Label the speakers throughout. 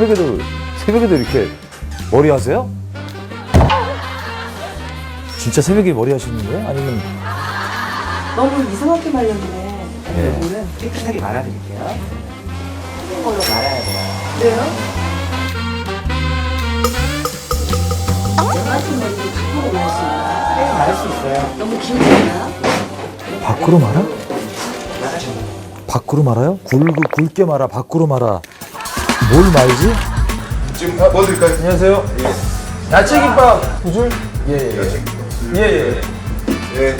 Speaker 1: 새벽에도 새벽에도 이렇게 머리 하세요? 진짜 새벽에 머리 하시는 거예요? 아니면
Speaker 2: 너무 이상하게 말렸네.
Speaker 1: 예.
Speaker 2: 물은 깨끗하게 말아드릴게요. 이걸로 말아야 돼요. 그래요? 같은 거 이제 밖으로 말할 수 있나요? 네, 말할 수 있어요. 너무 길잖아요?
Speaker 1: 밖으로 말아?
Speaker 2: 말하셔도
Speaker 1: 밖으로 말아요? 굵게 말아 밖으로 말아 뭘 말지?
Speaker 3: 지금 다 뭐 드릴까요?
Speaker 4: 안녕하세요. 야채김밥 두 줄? 예, 예. 예, 예.
Speaker 3: 예.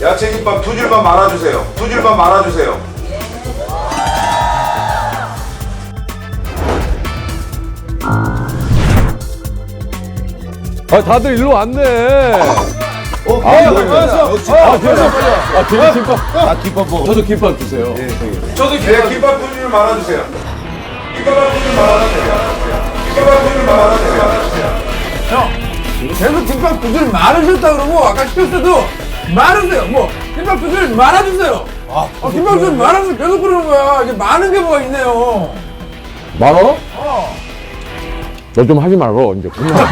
Speaker 3: 야채김밥 두 줄만 말아주세요. 두 줄만 말아주세요.
Speaker 5: 아 다들 일로 왔네.
Speaker 3: 어,
Speaker 5: 아,
Speaker 4: 알았어.
Speaker 3: 역시.
Speaker 5: 아 괜찮아. 아 괜찮아 김밥.
Speaker 3: 아, 김밥 먹어.
Speaker 5: 저도 김밥 주세요.
Speaker 4: 저도
Speaker 3: 네, 김밥 두 줄 말아주세요.
Speaker 4: 계속 김밥 두줄 말으셨다 그러고 아까 시켰을 때도 말으세요. 뭐 김밥 두줄 말아주세요. 아, 김밥 두줄 말아주세요. 계속 그러는 거야. 이게 많은 게 뭐가 있네요.
Speaker 5: 말어? 너좀 하지 말고 이제 그만.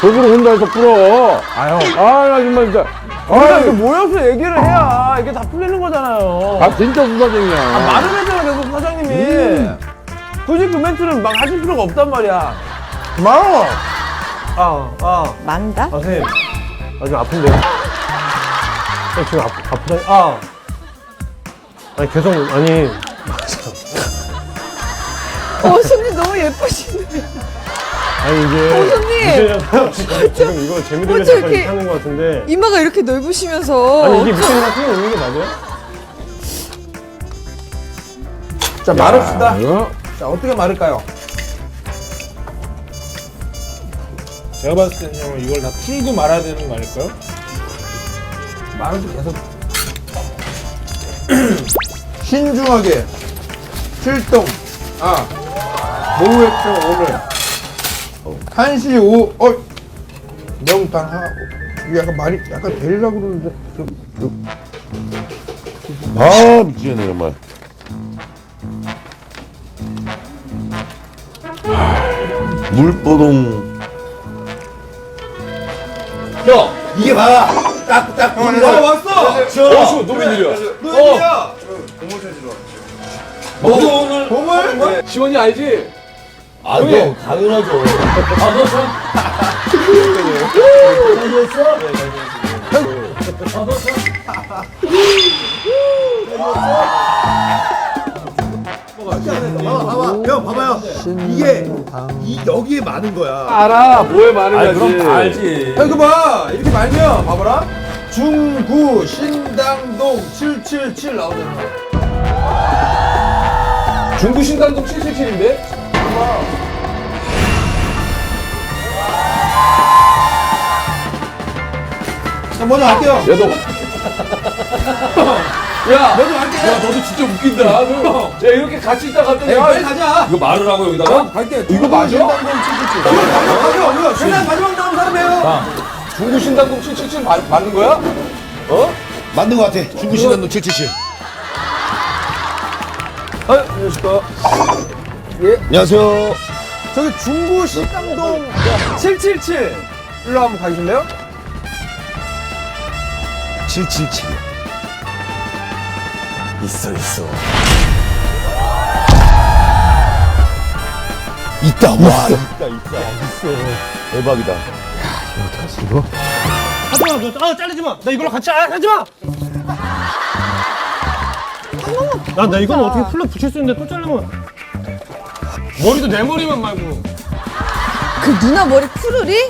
Speaker 5: 속으로 혼자서 풀어. 아유. 아 정말 진짜. 아,
Speaker 4: 이렇게 모여서 얘기를 해야 이게 다 풀리는 거잖아요.
Speaker 5: 아 진짜 수사쟁이야.
Speaker 4: 말을 했잖아 계속 사장님이. 굳이 그 멘트는 막 하실 필요가 없단 말이야. 말어. 아, 아.
Speaker 6: 만다?
Speaker 4: 아, 선생님. 아, 좀 아픈데요? 아, 지금 아프, 아프다. 아. 아니, 계속, 아니.
Speaker 6: 어, 손님 너무 예쁘시네.
Speaker 4: 아니, 이게.
Speaker 6: 어, 손님!
Speaker 4: 지금 이거 재미들려
Speaker 6: 어째
Speaker 4: 잠깐
Speaker 6: 이렇게-
Speaker 4: 하는 것 같은데.
Speaker 6: 이마가 이렇게 넓으시면서.
Speaker 4: 아니, 이게 밑에랑 틀이 있는 게 맞아요? 자, 말읍시다.
Speaker 5: 이거?
Speaker 4: 자, 어떻게 말을까요?
Speaker 7: 제가 봤을 때는 형 이걸 다 풀고 말아야 되는 거 아닐까요?
Speaker 4: 말을 좀 계속. 신중하게. 출동. 아. 모후했죠, 오늘. 한시 오, 어. 명당 하. 이게 약간 말이 약간 되려고 그러는데. 좀, 좀.
Speaker 5: 아 미치겠네 정말.
Speaker 3: 물보동.
Speaker 4: 이게 봐라. 딱, 딱. 어, 왔어.
Speaker 5: 어수 너무 느려.
Speaker 4: 어. 너도 오늘 보물?
Speaker 5: 시원이 알지?
Speaker 3: 아, 너 당연하죠.
Speaker 8: 봐봐, 형 봐봐요. 이게 이 여기에 많은 거야.
Speaker 5: 알아. 뭐에 많은 거지.
Speaker 4: 알지. 야, 이거 봐. 이렇게 말면 봐봐라. 중구 신당동 777 나오잖아.
Speaker 5: 중구 신당동 777인데?
Speaker 4: 자, 먼저 갈게요.
Speaker 5: 야 너. 야.
Speaker 4: 먼저 갈게.
Speaker 5: 야 너도 진짜 웃긴다. 너. 야 이렇게 같이 있다 갔더니.
Speaker 4: 야, 빨리 가자.
Speaker 5: 이거 말을 하고 여기다가?
Speaker 4: 갈게.
Speaker 5: 이거 맞아?
Speaker 4: 신당동 777. 가자, 우리가 최대한 마지막 나온 사람이에요.
Speaker 5: 중구 신당동 777 맞, 맞는 거야?
Speaker 8: 맞는 거 같아. 중구 신당동 777.
Speaker 4: 아, 안녕하십니까.
Speaker 8: 안녕하세요.
Speaker 4: 저기 중구 신당동 777. 일로 한번 가주실래요?
Speaker 8: 777.
Speaker 1: 있어 있어.
Speaker 8: 있다. 와, 있다, 있다.
Speaker 1: 대박이다.
Speaker 7: 하지마 너 아, 잘리지 마나 이걸로 같이 아, 하지마! 나, 나 이건 어떻게 풀러 붙일 수 있는데 또 자르면 머리도 내 머리만 말고.
Speaker 6: 그 누나 머리 푸르리?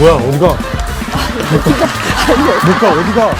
Speaker 4: 뭐야, 어디가? 못 가, 어디가?